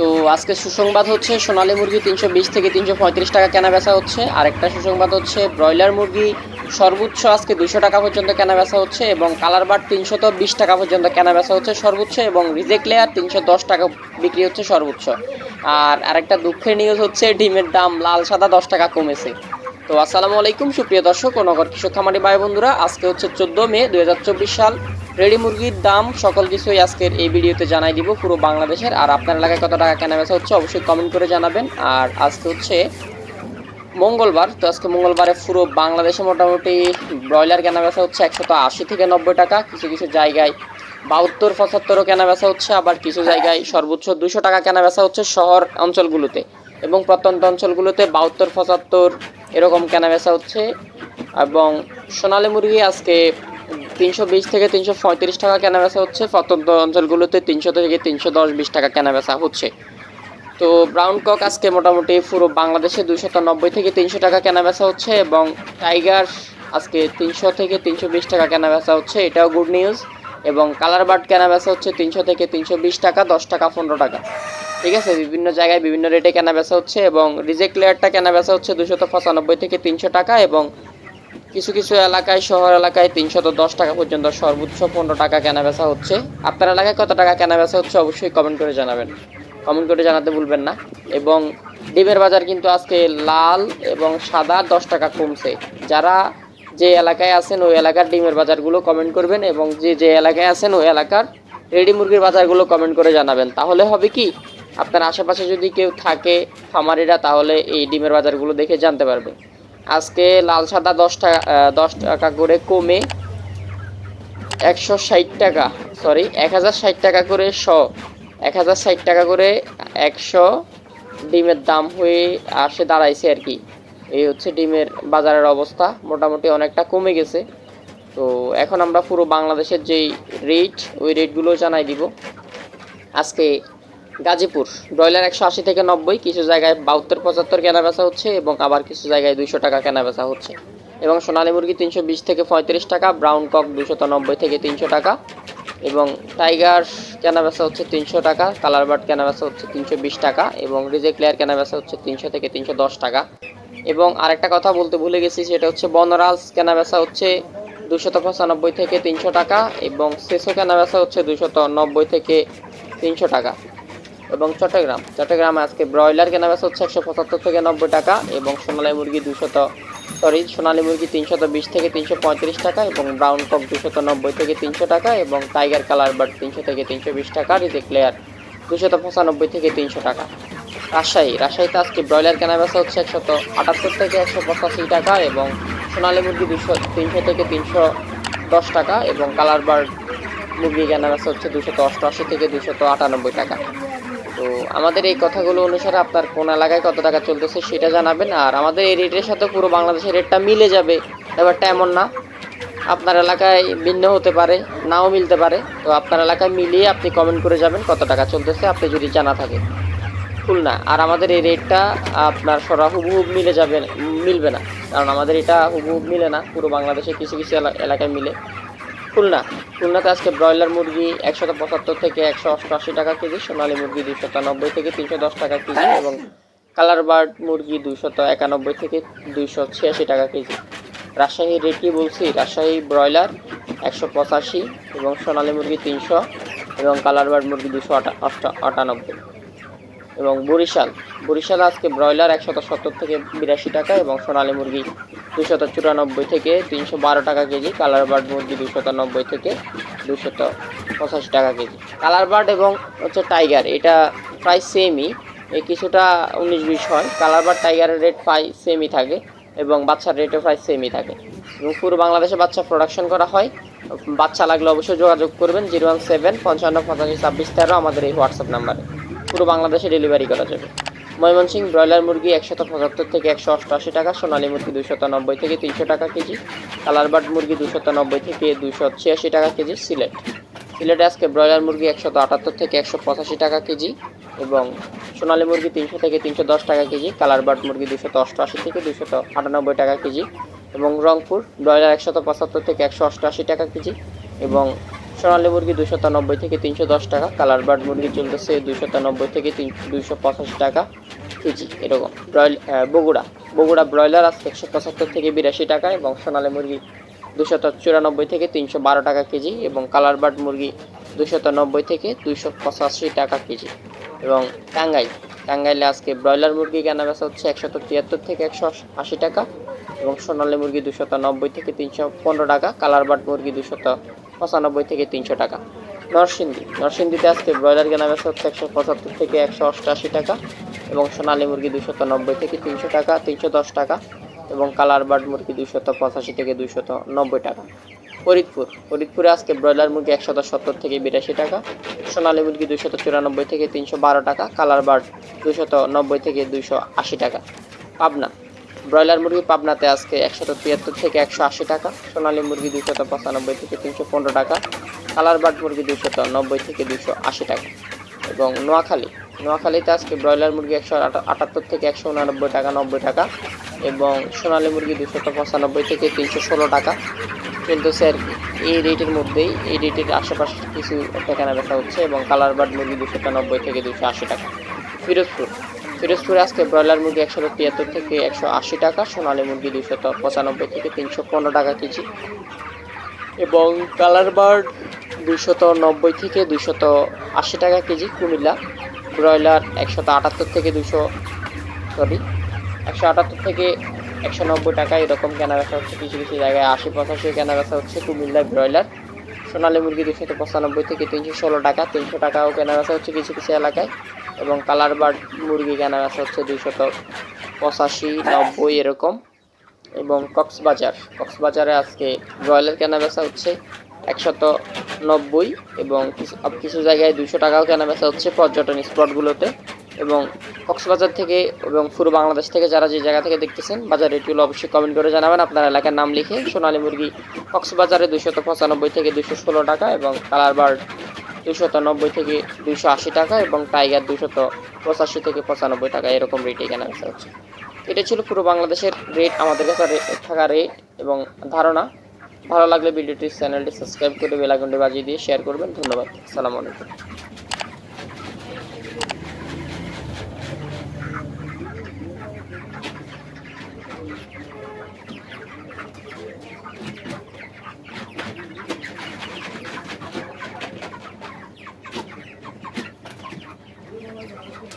তো আজকে সুসংবাদ হচ্ছে, সোনালী মুরগি তিনশো বিশ থেকে তিনশো পঁয়ত্রিশ টাকা কেনা বেচা হচ্ছে। আরেকটা সুসংবাদ হচ্ছে, ব্রয়লার মুরগি সর্বোচ্চ আজকে দুশো টাকা পর্যন্ত কেনা বেচা হচ্ছে এবং কালার বার তিনশত বিশ টাকা পর্যন্ত কেনা বেচা হচ্ছে সর্বোচ্চ এবং রিজেক্ট লেয়ার তিনশো দশ টাকা বিক্রি হচ্ছে সর্বোচ্চ। আর আরেকটা দুঃখের নিউজ হচ্ছে, ডিমের দাম লাল সাদা দশ টাকা কমেছে। তো আসসালামু আলাইকুম, সুপ্রিয় দর্শক ও নগর কৃষক খামারি ভাই বন্ধুরা আজকে হচ্ছে চোদ্দ মে দু হাজার চব্বিশ সাল। রেডি মুরগির দাম, সকল কিছুই আজকের এই ভিডিওতে জানাই দিব পুরো বাংলাদেশের। আর আপনার এলাকায় কত টাকা কেনা বেচা হচ্ছে অবশ্যই কমেন্ট করে জানাবেন। আর আজকে হচ্ছে মঙ্গলবার, তো আজকে মঙ্গলবারে পুরো বাংলাদেশে মোটামুটি ব্রয়লার কেনা বেচা হচ্ছে একশত আশি থেকে নব্বই টাকা। কিছু কিছু জায়গায় বাহাত্তর, পঁচাত্তরও কেনা বেচা হচ্ছে, আবার কিছু জায়গায় সর্বোচ্চ দুশো টাকা কেনা বেচা হচ্ছে শহর অঞ্চলগুলোতে। এবং প্রত্যন্ত অঞ্চলগুলোতে বাহাত্তর, পঁচাত্তর এরকম কেনা বেচা হচ্ছে। এবং সোনালি মুরগি আজকে তিনশো বিশ থেকে তিনশো পঁয়ত্রিশ টাকা কেনা বেচা হচ্ছে। প্রত্যন্ত অঞ্চলগুলোতে তিনশো থেকে তিনশো দশ বিশ টাকা কেনা বেচা হচ্ছে। তো ব্রাউন কক আজকে মোটামুটি পুরো বাংলাদেশে দুশত নব্বই থেকে তিনশো টাকা কেনা বেচা হচ্ছে এবং টাইগার আজকে তিনশো থেকে তিনশো বিশ টাকা কেনা বেচা হচ্ছে। এটাও গুড নিউজ এবং কালার বার্ড কেনা বেচা হচ্ছে তিনশো থেকে তিনশো বিশ টাকা, দশ টাকা, পনেরো টাকা। ঠিক আছে, বিভিন্ন জায়গায় বিভিন্ন রেটে কেনা বেচা হচ্ছে এবং রিজেক্ট লেয়ারটা কেনা বেচা হচ্ছে দুশত পঁচানব্বই থেকে তিনশো টাকা এবং কিছু কিছু এলাকায়, শহর এলাকায় তিনশত দশ টাকা পর্যন্ত সর্বোচ্চ পনেরো টাকা কেনা বেচা হচ্ছে। আপনার এলাকায় কত টাকা কেনা বেচা হচ্ছে অবশ্যই কমেন্ট করে জানাবেন। কমেন্ট করে জানাতে ভুলবেন না। এবং ডিমের বাজার কিন্তু আজকে লাল এবং সাদা দশ টাকা কমছে। যারা যে এলাকায় আছেন, ওই এলাকার ডিমের বাজারগুলো কমেন্ট করবেন এবং যে যে এলাকায় আছেন, ওই এলাকার রেডি মুরগির বাজারগুলো কমেন্ট করে জানাবেন। তাহলে হবে কি? আপনার আশেপাশে যদি কেউ থাকে খামারিরা, তাহলে এই ডিমের বাজারগুলো দেখে জানতে পারবে। আজকে লাল সাদা দশ টাকা দশ টাকা করে কমে একশো ষাট টাকা সরি এক হাজার ষাট টাকা করে শ এক হাজার ষাট টাকা করে একশো ডিমের দাম হয়ে আসে দাঁড়াইছে আর কি। এই হচ্ছে ডিমের বাজারের অবস্থা, মোটামুটি অনেকটা কমে গেছে। তো এখন আমরা পুরো বাংলাদেশের যেই রেট ওই রেটগুলো জানাই দিব। আজকে গাজীপুর। ব্রয়লার একশো আশি থেকে নব্বই, কিছু জায়গায় বাহাত্তর, পঁচাত্তর কেনা বেচা হচ্ছে এবং আবার কিছু জায়গায় দুইশো টাকা কেনা বেচা হচ্ছে। এবং সোনালী মুরগি তিনশো বিশ থেকে পঁয়ত্রিশ টাকা, ব্রাউন কক দুশত নব্বই থেকে তিনশো টাকা এবং টাইগার কেনা বেচা হচ্ছে তিনশো টাকা, কালার বার্ড কেনা বেচা হচ্ছে তিনশো বিশ টাকা এবং রিজেক্ট লেয়ার কেনা বেচা হচ্ছে তিনশো থেকে তিনশো দশ টাকা। এবং আরেকটা কথা বলতে ভুলে গেছি, সেটা হচ্ছে বনরাজ কেনা বেচা হচ্ছে দুশত পঁচানব্বই থেকে তিনশো টাকা এবং সেসো কেনা বেচা হচ্ছে দুশত নব্বই থেকে তিনশো টাকা। এবং চট্টগ্রাম। চট্টগ্রামে আজকে ব্রয়লার কেনা বেচা হচ্ছে একশো পঁচাত্তর থেকে নব্বই টাকা এবং সোনালী মুরগি দুশত সরি সোনালী মুরগি তিনশত বিশ থেকে তিনশো পঁয়ত্রিশ টাকা এবং ব্রাউন কক দুশত নব্বই থেকে তিনশো টাকা এবং টাইগার কালার বার্ড তিনশো থেকে তিনশো বিশ টাকা রিজেক্ট লেয়ার দুশত পঁচানব্বই থেকে তিনশো টাকা। রাজশাহী, রাজশাহীতে আজকে ব্রয়লার কেনা বেচা হচ্ছে একশত আটাত্তর থেকে একশো পঁচাশি টাকা এবং সোনালী মুরগি দুশো তিনশো থেকে তিনশো দশ টাকা এবং কালার বার্ড মুরগি কেনা বেচা হচ্ছে দুশত অষ্টআশি থেকে দুশত আটানব্বই টাকা। তো আমাদের এই কথাগুলো অনুসারে আপনার কোন এলাকায় কত টাকা চলতেছে সেটা জানাবেন, আর আমাদের এই রেটের সাথে পুরো বাংলাদেশের রেটটা মিলে যাবে। ব্যাপারটা এমন না। আপনার এলাকায় ভিন্ন হতে পারে, নাও মিলতে পারে। তো আপনার এলাকায় মিলিয়ে আপনি কমেন্ট করে যাবেন কত টাকা চলতেছে, আপনি যদি জানা থাকে। খুলনা আর আমাদের এই রেটটা আপনার সরা হুবহুব মিলে যাবে, মিলবে না। কারণ আমাদের এটা হুবহুব মিলে না। পুরো বাংলাদেশে কিছু কিছু এলা- এলাকায় মিলে। খুলনা। খুলনাতে আজকে ব্রয়লার মুরগি একশত পঁচাত্তর থেকে একশো অষ্টআশি টাকা কেজি, সোনালী মুরগি দুইশত নব্বই থেকে তিনশো দশ টাকা কেজি এবং কালার বার্ড মুরগি দুইশত একানব্বই থেকে দুইশো ছিয়াশি টাকা কেজি। রাজশাহীর রেট কি বলছি, রাজশাহী ব্রয়লার একশো পঁচাশি এবং সোনালী মুরগি তিনশো এবং কালার বার্ড মুরগি দুশো আটা আটানব্বই। এবং বরিশাল। বরিশাল আজকে ব্রয়লার একশত সত্তর থেকে বিরাশি টাকা এবং সোনালী মুরগি দুশত চুরানব্বই থেকে তিনশো বারো টাকা কেজি, কালার বার্ড মুরগি দুশত নব্বই থেকে দুশত পঁচাশি টাকা কেজি। কালার বার্ড এবং হচ্ছে টাইগার, এটা প্রায় সেমই কিছুটা উনিশ বিশ হয়। কালার বার্ড, টাইগারের রেট প্রায় সেমই থাকে এবং বাচ্চার রেটও প্রায় সেমই থাকে। এবং পুরো বাংলাদেশে বাচ্চা প্রোডাকশন করা হয়। বাচ্চা লাগলে অবশ্যই যোগাযোগ করবেন, জিরো ওয়ান সেভেন পঞ্চান্ন পঁচাশি ছাব্বিশ তেরো আমাদের এই হোয়াটসঅ্যাপ নাম্বারে। পুরো বাংলাদেশে ডেলিভারি করা যাবে। ময়মনসিংহ ব্রয়লার মুরগি একশত পঁচাত্তর থেকে একশো অষ্টআশি টাকা, সোনালী মুরগি দুশত নব্বই থেকে তিনশো টাকা কেজি কালারবার্ড মুরগি দুশত নব্বই থেকে দুশো ছিয়াশি টাকা কেজি সিলেট। সিলেটে আজকে ব্রয়লার মুরগি একশত আটাত্তর থেকে একশো পঁচাশি টাকা কেজি এবং সোনালী মুরগি তিনশো থেকে তিনশো দশ টাকা কেজি কালারবার্ড মুরগি দুশত অষ্টআশি থেকে দুশত আটানব্বই টাকা কেজি এবং রংপুর ব্রয়লার একশত পঁচাত্তর থেকে একশো অষ্টআশি টাকা কেজি এবং সোনালী মুরগি দুশো নব্বই থেকে তিনশো দশ টাকা, কালার বার্ড মুরগি চলতেছে দুশো নব্বই থেকে তিন দুইশো পঁচাশি টাকা কেজি, এরকম। ব্রয়েল বগুড়া। বগুড়া ব্রয়লার আজকে একশো পঁচাত্তর থেকে বিরাশি টাকা এবং সোনালী মুরগি দুশত চুরানব্বই থেকে তিনশো বারো টাকা কেজি এবং কালার বার্ড মুরগি দুশত নব্বই থেকে দুইশো পঁচাশি টাকা কেজি। এবং টাঙ্গাইল। টাঙ্গাইলে আজকে ব্রয়লার মুরগি কেনা বেচা হচ্ছে একশত তিয়াত্তর থেকে একশো আশি টাকা এবং সোনালী মুরগি দুশত নব্বই থেকে তিনশো পনেরো টাকা, কালার বার্ড মুরগি দুশত পঁচানব্বই থেকে তিনশো টাকা। নরসিংদী। নরসিংদীতে আজকে ব্রয়লার কেনা বেচা হচ্ছে একশো পঁচাত্তর থেকে একশো অষ্টআশি টাকা এবং সোনালী মুরগি দুশত নব্বই থেকে তিনশো টাকা, তিনশো দশ টাকা এবং কালার বার্ড মুরগি দুইশত পঁচাশি থেকে দুইশত নব্বই টাকা। ফরিদপুর। ফরিদপুরে আজকে ব্রয়লার মুরগি একশত সত্তর থেকে বিরাশি টাকা, সোনালী মুরগি দুশত চুরানব্বই থেকে তিনশো বারো টাকা, কালার বার্ড দুশত নব্বই থেকে দুশো আশি টাকা। পাবনা। ব্রয়লার মুরগি পাবনাতে আজকে একশত তিয়াত্তর থেকে একশো আশি টাকা, সোনালী মুরগি দুইশত পঁচানব্বই থেকে তিনশো পনেরো টাকা, কালার বার্ড মুরগি দুইশত নব্বই থেকে দুশো আশি টাকা। এবং নোয়াখালী, নোয়াখালীতে আজকে ব্রয়লার মুরগি একশো আটা- আটাত্তর থেকে একশো উনানব্বই টাকা, নব্বই টাকা এবং সোনালী মুরগি দুশত পঁচানব্বই থেকে তিনশো ষোলো টাকা। কিন্তু স্যার, এই রেটের মধ্যেই, এই রেটের আশেপাশে কিছু একটা কেনা বেচা হচ্ছে এবং কালার বার্ড মুরগি দুশত নব্বই থেকে দুশো আশি টাকা। ফিরোজপুর ফিরোজপুরে আজকে ব্রয়লার মুরগি একশো তিয়াত্তর থেকে একশো আশি টাকা, সোনালী মুরগি দুশত পঁচানব্বই থেকে তিনশো পনেরো টাকা কেজি। এবং কালার বার্ড দুইশত নব্বই থেকে দুইশত আশি টাকা কেজি, কুমিল্লা। ব্রয়লার একশত আটাত্তর থেকে দুশো সরি একশো আটাত্তর থেকে একশো নব্বই টাকা, এরকম কেনা বেচা হচ্ছে কিছু কিছু জায়গায়। আশি পঁচাশি কেনা বেচা হচ্ছে কুমিল্লার ব্রয়লার। সোনালী মুরগি দুশত পঁচানব্বই থেকে তিনশো ষোলো টাকা, তিনশো টাকাও কেনা বেচা হচ্ছে কিছু কিছু এলাকায়। এবং কালার বার্ড মুরগি কেনা বেচা হচ্ছে দুইশত পঁচাশি, নব্বই এরকম। এবং কক্সবাজার, কক্সবাজারে আজকে রয়্যালের কেনা বেচা হচ্ছে একশত নব্বই এবং কিছু জায়গায় দুশো টাকাও কেনা বেচা হচ্ছে পর্যটন স্পটগুলোতে। এবং কক্সবাজার থেকে এবং পুরো বাংলাদেশ থেকে যারা যে জায়গা থেকে দেখতেছেন, বাজার রেটগুলো অবশ্যই কমেন্ট করে জানাবেন। আপনার এলাকার নাম লিখে সোনালী মুরগি কক্সবাজারে দুশত পঁচানব্বই থেকে দুশো ষোলো টাকা এবং কালার বার্ড দুশত নব্বই থেকে দুশো আশি টাকা এবং টাইগার দুশত পঁচাশি থেকে পঁচানব্বই টাকা এরকম রেটে কেনা বেচা হচ্ছে এটা ছিল পুরো বাংলাদেশের রেট আমাদের কাছে থাকা রেট এবং ধারণা। ভালো লাগলে ভিডিওটি চ্যানেলটি সাবস্ক্রাইব করে বেলাগুন্ডে বাজিয়ে দিয়ে শেয়ার করবেন। ধন্যবাদ। আসসালামু আলাইকুম।